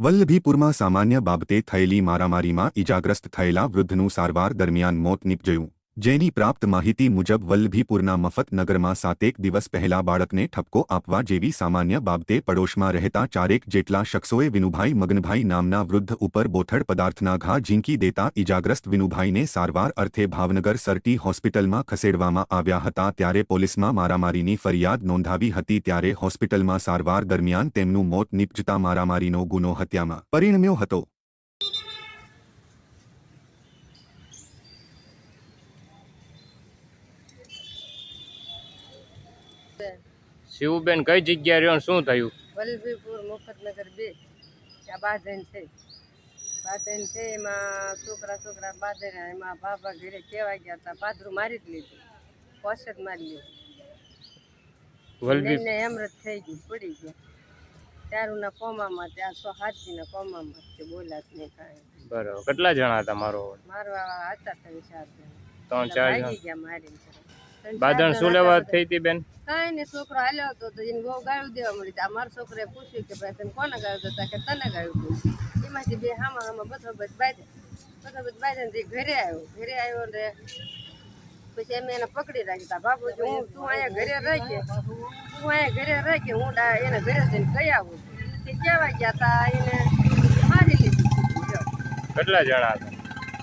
વલ્લભીપુરમાં સામાન્ય બાબતે થયેલી મારામારીમાં ઇજાગ્રસ્ત થયેલા વૃદ્ધનું સારવાર દરમિયાન મોત નીપજ્યું. જેની પ્રાપ્ત માહિતી મુજબ વલ્લભીપુરના મફતનગરમાં સાતેક દિવસ પહેલા બાળકને ઠપકો આપવા જેવી સામાન્ય બાબતે પડોશમાં રહેતા ચારેક જેટલા શખ્સોએ વિનુભાઈ મગનભાઈ નામના વૃદ્ધ ઉપર બોથડ પદાર્થના ઘા ઝીંકી દેતા ઇજાગ્રસ્ત વિનુભાઈને સારવાર અર્થે ભાવનગર સરટી હોસ્પિટલમાં ખસેડવામાં આવ્યા હતા ત્યારે પોલીસમાં મારામારીની ફરિયાદ નોંધાવી હતી ત્યારે હોસ્પિટલમાં સારવાર દરમિયાન તેમનું મોત નીપજતા મારામારીનો ગુનો હત્યામાં પરિણમ્યો હતો. શિવબેન. કઈ જગ્યાએ રહ્યો શું થયું? વલ્લભીપુર મુફતનગર બે. ત્યાં બાંધણ છે. બાંધણ છે એમાં છોકરા છોકરા બાંધણ એમાં બાબા ઘરે કેવા ગયા હતા પાદરું મારી જ લીધું. પોષ મારી લીધું. એને એમરત થઈ ગયું પડી ગયા ત્યારુંના કોમામાં ત્યાં સો હાથીના કોમામાં તે બોલ્યા નહીં કાંઈ. બરાબર. કેટલા જણા હતા મારો? મારવા હતા ત્રણ ચાર ત્રણ ચાર ગયા ચાર બાદણ શું લેવા થઈ હતી બેન? કાંઈ નહીં છોકરો હાલ્યો હતો તો એને બહુ ગાળું દેવા મળી આ મારા છોકરાએ પૂછ્યું કે ભાઈ તને કોને ગાળું હતા કે તને ગાયું હતું એમાંથી બે હામાં હામાં બધો બધ બાંધે બધો બધ બાંધે ને તે ઘરે આવ્યો. ઘરે આવ્યો ને પછી અમે એને પકડી રાખ્યા. બાપુ હું તું અહીંયા ઘરે રહી કે? તું અહીંયા ઘરે રહી કે? હું એને ઘરે જઈને કહી આવું. તે કહેવા ગયા તા? એને મારી લીધું. કેટલા જણા હતા?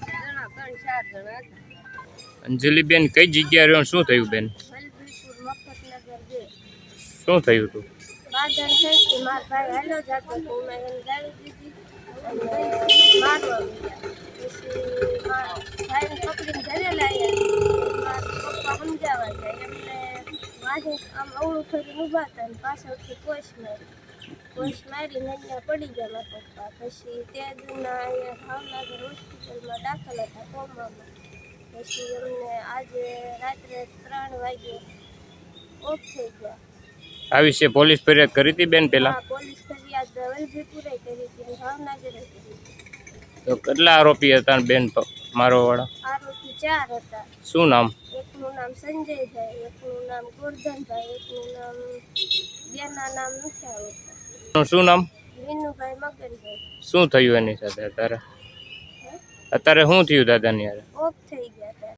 જણા ત્રણ ચાર જણા હતા. અંજલિબેન કઈ જગ્યા રહ્યો શું થયું બેન? શું થયું હતું? ભાઈ હાલો જતો તો મેં એને ગાળી દીધી પછી મારા ભાઈને પકડીને ઘરે મારા પપ્પા સમજાવવા જાય એમને માથે આમ અવળું કરીને ઊભા હતા અને પાછળથી કોશ મારી. કોશ મારીને અહીંયા પડી ગયા મારા પપ્પા. પછી તે ભાવનગર હોસ્પિટલમાં દાખલ હતા કોમામાં. પછી એમને આજે રાત્રે ત્રણ વાગે ઓફ થઈ ગયા. આ વિશે પોલીસ ફરિયાદ કરી હતી બેન પેલા? પોલીસ ફરિયાદ વલભીપુરે કરી હતી ભાવનગરે તો કેટલા આરોપી હતા બેન મારો વાળા? આરોપી ચાર હતા. શું નામ? એકનું નામ સંજયભાઈ એકનું નામ ગોરધનભાઈ એકનું નામ બેના નામ નથી આવડતા શું નામ? વિનુભાઈ મગનભાઈ. શું થયું એની સાથે અત્યારે? અત્યારે શું થયું દાદાની યાર ઓફ થઈ ગયા હતા.